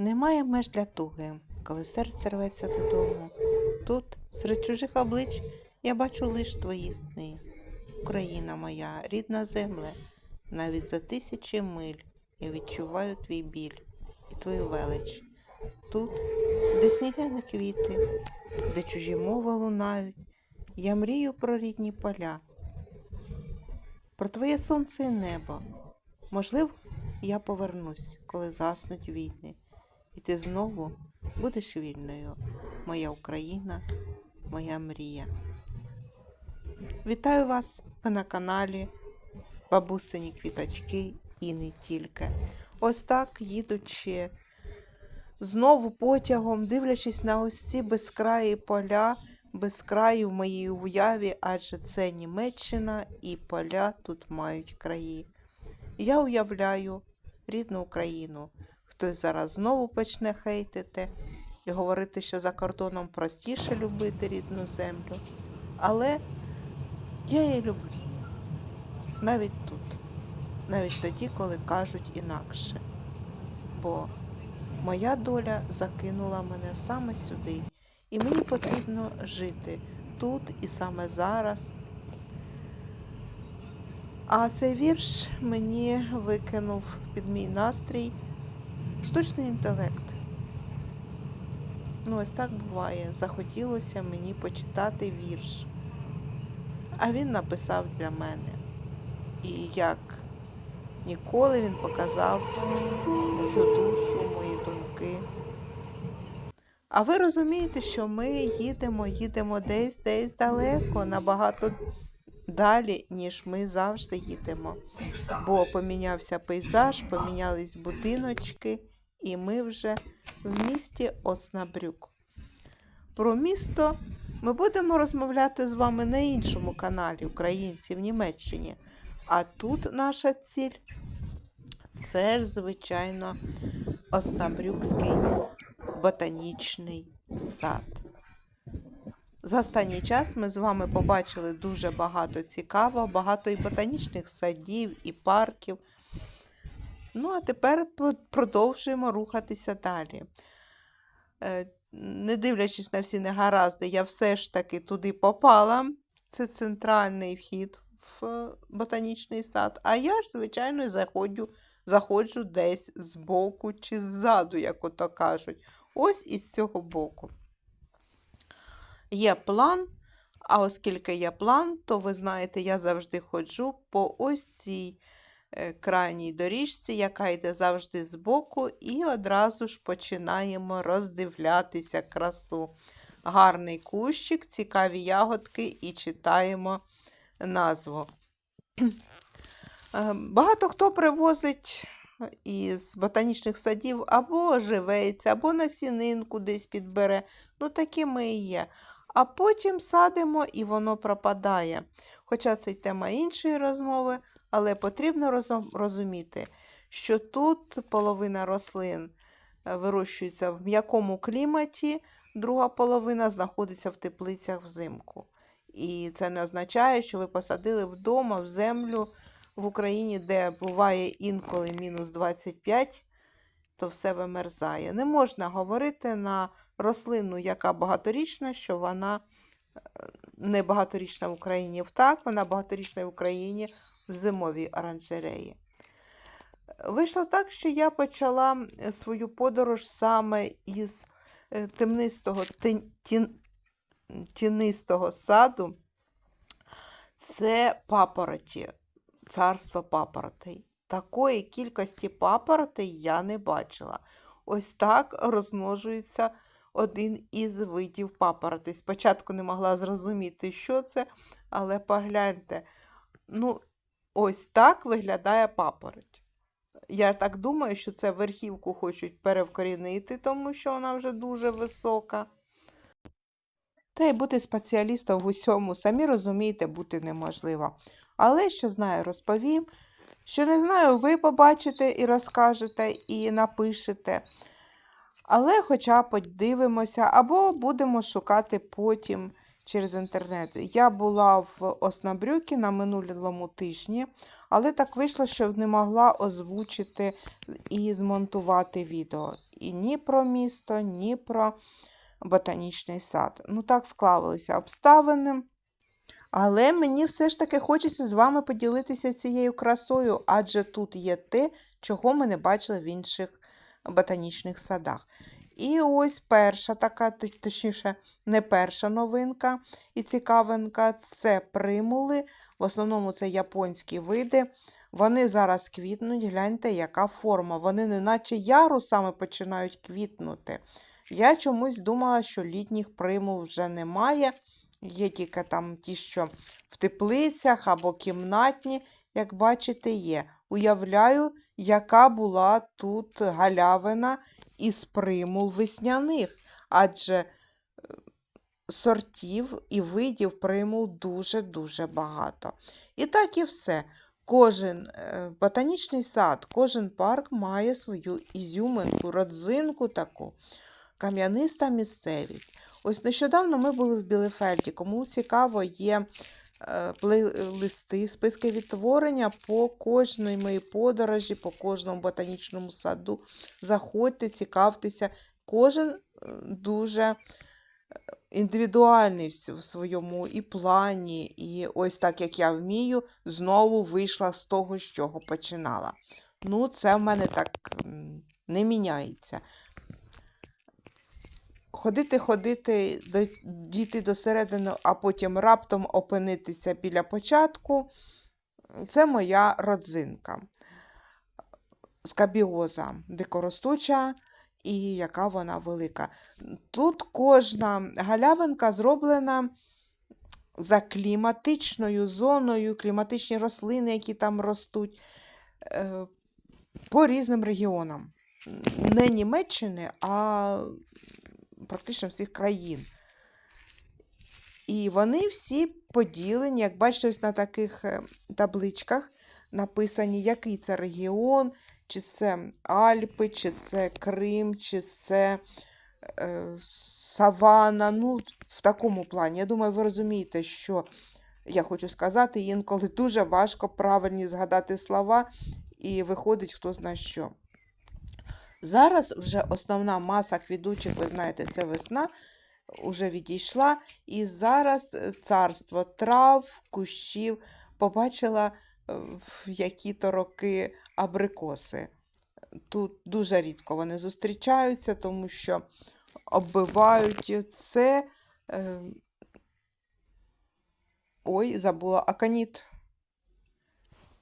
Немає меж для туги, коли серце рветься додому. Тут, серед чужих облич, я бачу лиш твої сни. Україна моя, рідна земле, навіть за тисячі миль я відчуваю твій біль і твою велич. Тут, де сніги квіти, де чужі мови лунають, я мрію про рідні поля, про твоє сонце і небо. Можливо, я повернусь, коли заснуть війни, і ти знову будеш вільною, моя Україна, моя мрія. Вітаю вас ви на каналі Бабусині квіточки і не тільки. Ось так, їдучи знову потягом, дивлячись на ось ці безкраї поля, безкраї в моїй уяві, адже це Німеччина і поля тут мають краї. Я уявляю рідну Україну. Хтось зараз знову почне хейтити і говорити, що за кордоном простіше любити рідну землю. Але я її люблю. Навіть тут. Навіть тоді, коли кажуть інакше. Бо моя доля закинула мене саме сюди. І мені потрібно жити тут і саме зараз. А цей вірш мені викинув під мій настрій штучний інтелект. Ну, ось так буває. Захотілося мені почитати вірш. А він написав для мене. І як ніколи він показав мою душу, мої думки. А ви розумієте, що ми їдемо, їдемо десь, десь далеко, набагато далі, ніж ми завжди їдемо. Бо помінявся пейзаж, помінялись будиночки, і ми вже в місті Оснабрюк. Про місто ми будемо розмовляти з вами на іншому каналі Українці в Німеччині. А тут наша ціль це ж, звичайно, Оснабрюкський ботанічний сад. За останній час ми з вами побачили дуже багато цікавого, багато і ботанічних садів, і парків. Ну, а тепер продовжуємо рухатися далі. Е, Не дивлячись на всі негаразди, я все ж таки туди попала. Це центральний вхід в е, ботанічний сад. А я ж, звичайно, заходжу, заходжу десь збоку чи ззаду, як ото кажуть. Ось із цього боку. Є план, а оскільки є план, то ви знаєте, я завжди ходжу по ось цій крайній доріжці, яка йде завжди збоку, і одразу ж починаємо роздивлятися красу. Гарний кущик, цікаві ягодки і читаємо назву. Е, Багато хто привозить із ботанічних садів або живеється, або насінинку десь підбере. Ну, такі ми і є. А потім садимо і воно пропадає. Хоча це й тема іншої розмови, але потрібно розуміти, що тут половина рослин е, вирощується в м'якому кліматі, друга половина знаходиться в теплицях взимку. І це не означає, що ви посадили вдома в землю в Україні, де буває інколи мінус 25, то все вимерзає. Не можна говорити на рослину, яка багаторічна, що вона е, не багаторічна в Україні так, вона багаторічна в Україні в зимовій оранжереї. Вийшло так, що я почала свою подорож саме із е, темнистого, тінистого саду. Це папороті, царство папоротей. Такої кількості папоротей я не бачила. Ось так розмножується один із видів папоротей. Спочатку не могла зрозуміти, що це, але погляньте, ну, ось так виглядає папороть. Я так думаю, що це верхівку хочуть перевкорінити, тому що вона вже дуже висока. Та й бути спеціалістом в усьому, самі розумієте, бути неможливо. Але що знаю, розповім. Що не знаю, ви побачите і розкажете, і напишете. Але хоча подивимося, або будемо шукати потім через інтернет. Я була в Оснабрюкі на минулому тижні, але так вийшло, що не могла озвучити і змонтувати відео. і ні про місто, ні про ботанічний сад. Ну, так склалися обставини. Але мені все ж таки хочеться з вами поділитися цією красою, адже тут є те, чого ми не бачили в інших ботанічних садах. І ось перша така, точніше, не перша новинка і цікавинка це примули. В основному це японські види. Вони зараз квітнуть. Гляньте, яка форма. Вони не наче ярусами починають квітнути. Я чомусь думала, що літніх примул вже немає. Є тільки там ті, що в теплицях або кімнатні, як бачите, є. Уявляю, яка була тут галявина із примул весняних, адже е, сортів і видів примул дуже-дуже багато. І так і все. Кожен е, ботанічний сад, кожен парк має свою ізюминку, родзинку таку, кам'яниста місцевість. Ось нещодавно ми були в Білефельді. Кому цікаво, є плейлисти, списки відтворення по кожній моїй подорожі, по кожному ботанічному саду. Заходьте, цікавтеся. Кожен е, дуже е, індивідуальний в своєму і плані, і ось так як я вмію, знову вийшла з того, з чого починала. Ну, це в мене так не міняється. Ходити, ходити, дійти до середини, а потім раптом опинитися біля початку. Це моя родзинка. Скабіоза дикоростуча і яка вона велика. Тут кожна галявинка зроблена за кліматичною зоною, кліматичні рослини, які там ростуть, е, по різним регіонам. Не Німеччини, а практично всіх країн. І вони всі поділені, як бачите, ось на таких е, табличках написані, який це регіон, чи це Альпи, чи це Крим, чи це е, Савана. Ну, в такому плані. Я думаю, ви розумієте, що я хочу сказати, інколи дуже важко правильні згадати слова, і виходить хто зна що. Зараз вже основна маса квітучих, ви знаєте, це весна, уже відійшла. І зараз е, царство трав, кущів. Побачила е, в які-то роки абрикоси. Тут дуже рідко вони зустрічаються, тому що оббивають це. е, Ой, забула аканіт.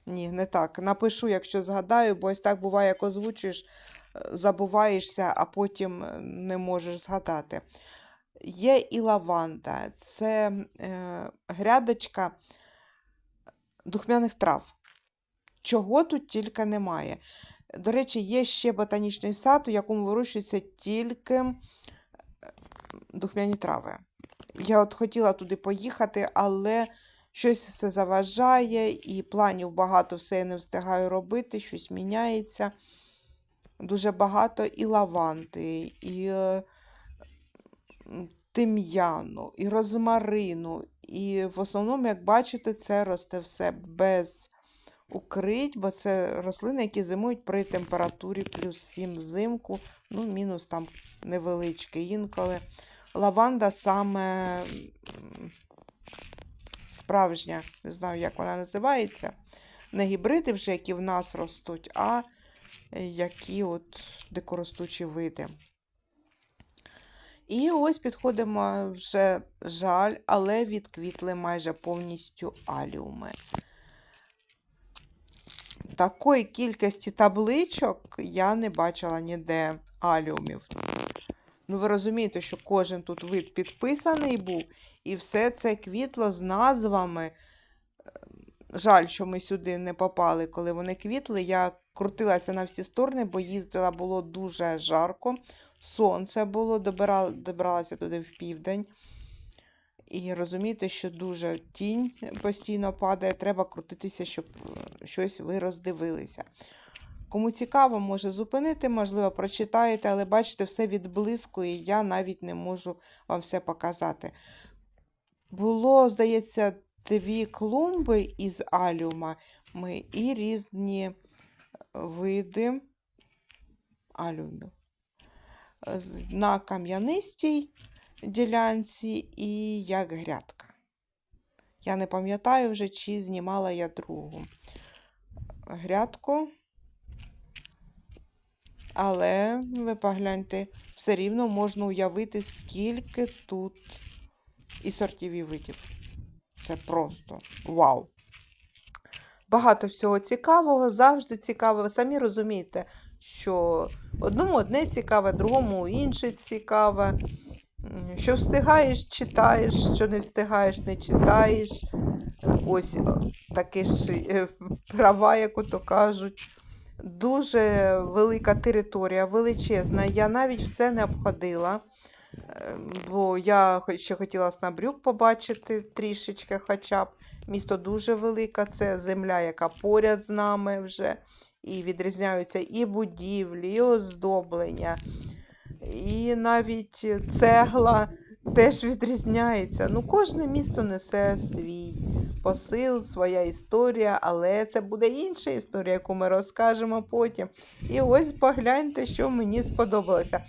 Ні, не так. Напишу, якщо згадаю, бо ось так буває, як озвучуєш, е, забуваєшся, а потім е, не можеш згадати. Є і лаванда, це е, грядочка духмяних трав. Чого тут тільки немає. До речі, є ще ботанічний сад, у якому вирощуються тільки е, духмяні трави. Я от хотіла туди поїхати, але щось все заважає, і планів багато все я не встигаю робити, щось міняється. Дуже багато і лаванди, і тим'яну, і розмарину. І в основному, як бачите, це росте все без укрить, бо це рослини, які зимують при температурі плюс 7 взимку, ну, мінус там невеличкий інколи. Лаванда саме справжня, не знаю, як вона називається. Не гібриди вже, які в нас ростуть, а е, які от дикоростучі види. І ось підходимо вже жаль, але відквітли майже повністю аліуми. Такої кількості табличок я не бачила ніде аліумів. Ну, ви розумієте, що кожен тут вид підписаний був, і все це квітло з назвами. Ем, Жаль, що ми сюди не попали, коли вони квітли. Я крутилася на всі сторони, бо їздила було дуже жарко. Сонце було, добира- добралася туди в південь. І розумієте, що дуже тінь постійно падає, треба крутитися, щоб е, щось ви роздивилися. Кому цікаво, може зупинити, можливо, прочитаєте, але бачите, все відблискує, я навіть не можу вам все показати. Було, здається, дві клумби із аліума і різні види алюмів. е, на кам'янистій ділянці і як грядка. Я не пам'ятаю вже, чи знімала я другу грядку. Але ви погляньте, все рівно можна уявити, скільки тут і сортів і видів. Це просто вау. Багато всього цікавого, завжди цікаво. Ви самі розумієте, що одному одне цікаве, другому інше цікаве. Що встигаєш, читаєш, що не встигаєш, не читаєш. Ось такі ж е, права, як ото кажуть. Дуже велика територія, величезна. Я навіть все не обходила, е, бо я ще хотіла Снабрюк побачити трішечки хоча б. Місто дуже велике, це земля, яка поряд з нами вже. І відрізняються і будівлі, і оздоблення, і навіть цегла теж відрізняється. Ну, кожне місто несе свій посил, своя історія, але це буде інша історія, яку ми розкажемо потім. І ось погляньте, що мені сподобалося.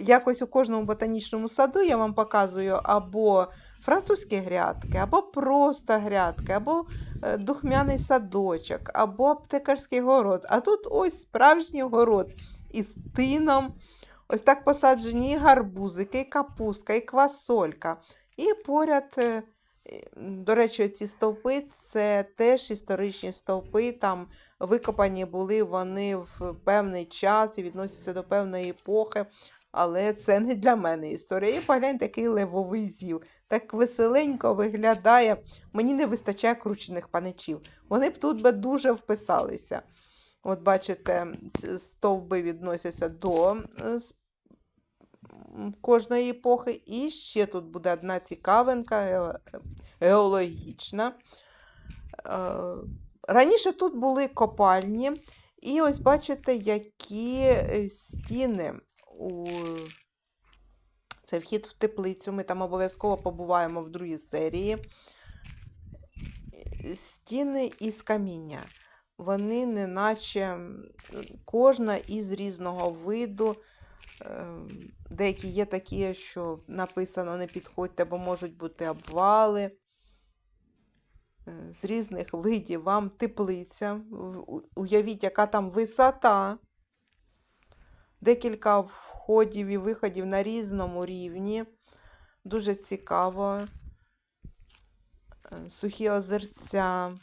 Якось у кожному ботанічному саду я вам показую або французькі грядки, або просто грядки, або е, духмяний садочок, або аптекарський город. А тут ось справжній город із тином. Ось так посаджені і гарбузики, і капустка, і квасолька. І поряд, е, до речі, ці стовпи це теж історичні стовпи. Там викопані були вони в певний час і відносяться до певної епохи. Але це не для мене історія. І поглянь, такий левовий зів. Так веселенько виглядає. Мені не вистачає кручених паничів. Вони б тут би дуже вписалися. От бачите, стовби відносяться до е, кожної епохи. І ще тут буде одна цікавинка геологічна. Е, Раніше тут були копальні, і ось бачите, які е, стіни у це вхід в теплицю. Ми там обов'язково побуваємо в другій серії. Е, Стіни із каміння. Вони неначе кожна із різного виду. Ем, Деякі є такі, що написано не підходьте, бо можуть бути обвали. Е, З різних видів вам теплиця. Уявіть, яка там висота. Декілька входів і виходів на різному рівні. Дуже цікаво. Е, Сухі озерця.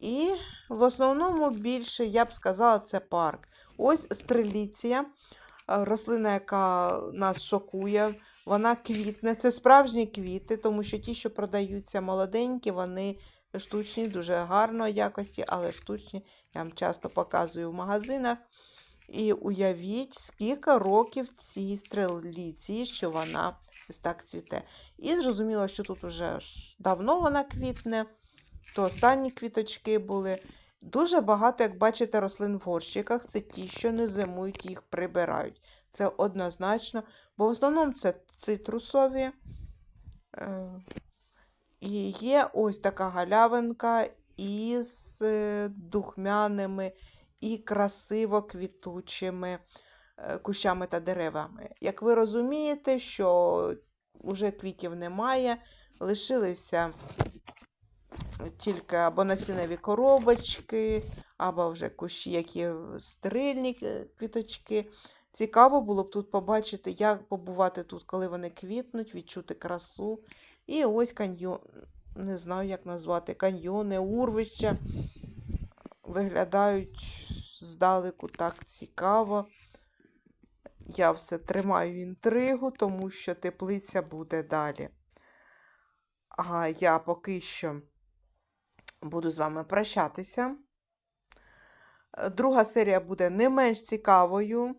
І в основному більше, я б сказала, це парк. Ось стреліція, е, рослина, яка нас шокує. Вона квітне. Це справжні квіти, тому що ті, що продаються молоденькі, вони штучні, дуже гарної якості, але штучні. Я вам часто показую в магазинах. І уявіть, скільки років цій стреліці, що вона ось так цвіте. І зрозуміло, що тут уже давно вона квітне, то останні квіточки були. Дуже багато, як бачите, рослин в горщиках. Це ті, що не зимують, їх прибирають. Це однозначно, бо в основному це цитрусові. Е, І є ось така галявинка із е, духмяними і красиво квітучими е, кущами та деревами. Як ви розумієте, що вже квітів немає, лишилися тільки або насінневі коробочки, або вже кущі, які стерильні е, квіточки. Цікаво було б тут побачити, як побувати тут, коли вони квітнуть, відчути красу. І ось каньйон, не знаю, як назвати, каньйони, урвища виглядають здалеку так цікаво. Я все тримаю інтригу, тому що теплиця буде далі. А я поки що буду з вами прощатися. Е, Друга серія буде не менш цікавою.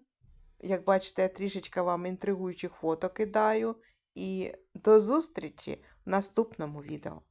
Як бачите, я трішечки вам інтригуючих фото кидаю. І до зустрічі в наступному відео.